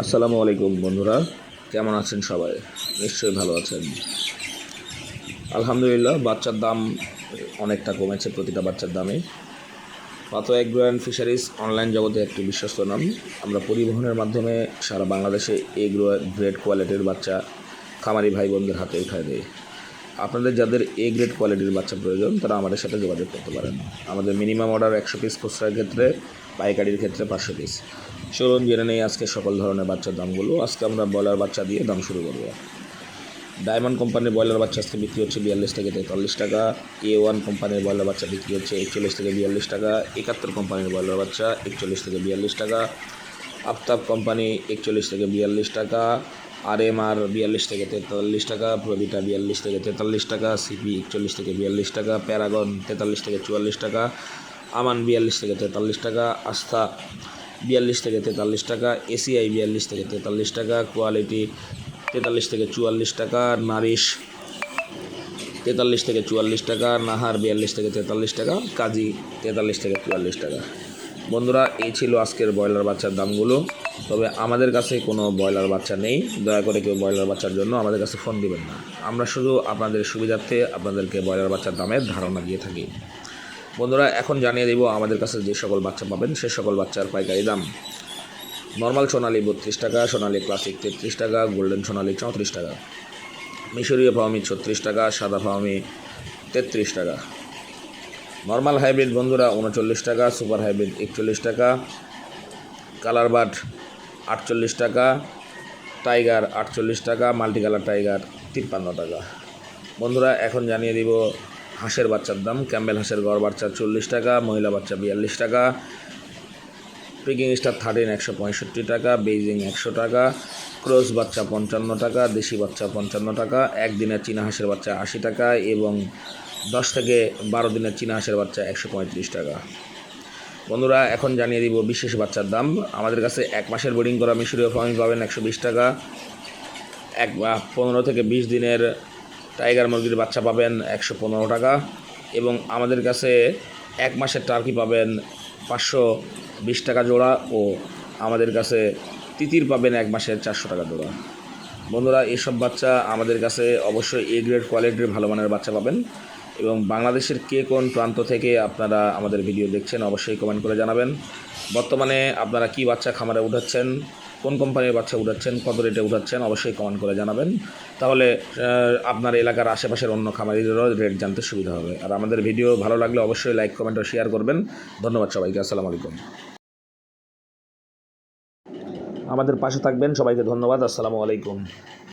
আসসালামু আলাইকুম, বন্ধুরা। কেমন আছেন সবাই? নিশ্চয়ই ভালো আছেন। আলহামদুলিল্লাহ, বাচ্চার দাম অনেকটা কমেছে, প্রতিটা বাচ্চার দামে। পাতো এগ্রো অ্যান্ড ফিশারিজ অনলাইন জগতে একটি বিশ্বস্ত নাম। আমরা পরিবহনের মাধ্যমে সারা বাংলাদেশে এগ্রো গ্রেড কোয়ালিটির বাচ্চা খামারি ভাই বোনদের হাতে উঠায় দেয় আপনাদের যাদের এ গ্রেড কোয়ালিটির বাচ্চা প্রয়োজন, তারা আমাদের সাথে যোগাযোগ করতে পারেন। আমাদের মিনিমাম অর্ডার একশো পিস খুচরার ক্ষেত্রে, পাইকারির ক্ষেত্রে পাঁচশো পিস চলুন জেনে নেই আজকে সকল ধরনের বাচ্চার দামগুলো। আজকে আমরা ব্রয়লার বাচ্চা দিয়ে দাম শুরু করব। ডায়মন্ড কোম্পানির ব্রয়লার বাচ্চা আজকে বিক্রি হচ্ছে বিয়াল্লিশ থেকে তেতাল্লিশ টাকা। এ ওয়ান কোম্পানির ব্রয়লার বাচ্চা বিক্রি হচ্ছে একচল্লিশ থেকে বিয়াল্লিশ টাকা। একাত্তর কোম্পানির ব্রয়লার বাচ্চা একচল্লিশ থেকে বিয়াল্লিশ টাকা। আফতাব কোম্পানি একচল্লিশ থেকে বিয়াল্লিশ টাকা। আর এম আর বিয়াল্লিশ থেকে তেতাল্লিশ টাকা প্রবিটা বিয়াল্লিশ থেকে তেতাল্লিশ টাকা সিপি একচল্লিশ থেকে বিয়াল্লিশ টাকা, প্যারাগন তেতাল্লিশ থেকে চুয়াল্লিশ টাকা, আমান বিয়াল্লিশ থেকে তেতাল্লিশ টাকা, আস্থা বিয়াল্লিশ থেকে তেতাল্লিশ টাকা এসিআই বিয়াল্লিশ থেকে তেতাল্লিশ টাকা, কোয়ালিটি তেতাল্লিশ থেকে চুয়াল্লিশ টাকা, নারিশ তেতাল্লিশ থেকে চুয়াল্লিশ টাকা, নাহার বিয়াল্লিশ থেকে তেতাল্লিশ টাকা, কাজী তেতাল্লিশ থেকে চুয়াল্লিশ টাকা। বন্ধুরা, এই ছিল আজকের ব্রয়লার বাচ্চার দামগুলো। তবে আমাদের কাছে কোনো ব্রয়লার বাচ্চা নেই। দয়া করে কেউ ব্রয়লার বাচ্চার জন্য আমাদের কাছে ফোন দিবেন না। আমরা শুধু আপনাদের সুবিধার্থে আপনাদেরকে ব্রয়লার বাচ্চার দামের ধারণা দিয়ে থাকি। বন্ধুরা, এখন জানিয়ে দেব আমাদের কাছে যে সকল বাচ্চা পাবেন, সে সকল বাচ্চার পাইকারি দাম। নর্মাল সোনালি বত্রিশ টাকা, সোনালি ক্লাসিক তেত্রিশ টাকা, গোল্ডেন সোনালি চৌত্রিশ টাকা। মিশরীয় ফাওমি ছত্রিশ টাকা, সাদা ফাওমি তেত্রিশ টাকা। নর্মাল হাইব্রিড বন্ধুরা, উনচল্লিশ টাকা সুপার হাইব্রিড একচল্লিশ টাকা। কালার বাট আটচল্লিশ টাকা। টাইগার আটচল্লিশ টাকা। মাল্টি কালার টাইগার তিপ্পান্ন টাকা। বন্ধুরা, এখন জানিয়ে দিব হাঁসের বাচ্চার দাম। ক্যাম্বেল হাঁসের গড় বাচ্চা চল্লিশ টাকা, মহিলা বাচ্চা বিয়াল্লিশ টাকা। পিকিং স্টার থার্টিন একশো পঁয়ষট্টি টাকা বেইজিং একশো টাকা ক্রস বাচ্চা পঞ্চান্ন টাকা দেশি বাচ্চা পঞ্চান্ন টাকা একদিনের চীনা হাঁসের বাচ্চা আশি টাকা এবং দশ থেকে বারো দিনের চীনা হাঁসের বাচ্চা একশো পঁয়ত্রিশ টাকা। বন্ধুরা, এখন জানিয়ে দিব বিশেষ বাচ্চার দাম। আমাদের কাছে এক মাসের বোর্ডিং করা মিশরীয় ফার্মি পাবেন একশো বিশ টাকা। এক পনেরো থেকে বিশ দিনের টাইগার মুরগির বাচ্চা পাবেন একশো পনেরো টাকা এবং আমাদের কাছে এক মাসের টার্কি পাবেন পাঁচশো বিশ টাকা জোড়া ও আমাদের কাছে তিতির পাবেন এক মাসের চারশো টাকা জোড়া। বন্ধুরা, এসব বাচ্চা আমাদের কাছে অবশ্যই এ গ্রেড কোয়ালিটির ভালো মানের বাচ্চা পাবেন এবং বাংলাদেশের কে কোন প্রান্ত থেকে আপনারা আমাদের ভিডিও দেখছেন অবশ্যই কমেন্ট করে জানাবেন। বর্তমানে আপনারা কি বাচ্চা খামারে উঠাচ্ছেন? কোন কোম্পানির বাচ্চা উঠাচ্ছেন, কত রেটে উঠাচ্ছেন, অবশ্যই কমেন্ট করে জানাবেন। তাহলে আপনার এলাকার আশেপাশের অন্য খামারিদেরও রেট জানতে সুবিধা হবে। আর আমাদের ভিডিও ভালো লাগলে অবশ্যই লাইক কমেন্ট ও শেয়ার করবেন। ধন্যবাদ সবাইকে, আসসালামু আলাইকুম। আমাদের পাশে থাকবেন, সবাইকে ধন্যবাদ, আসসালামু আলাইকুম।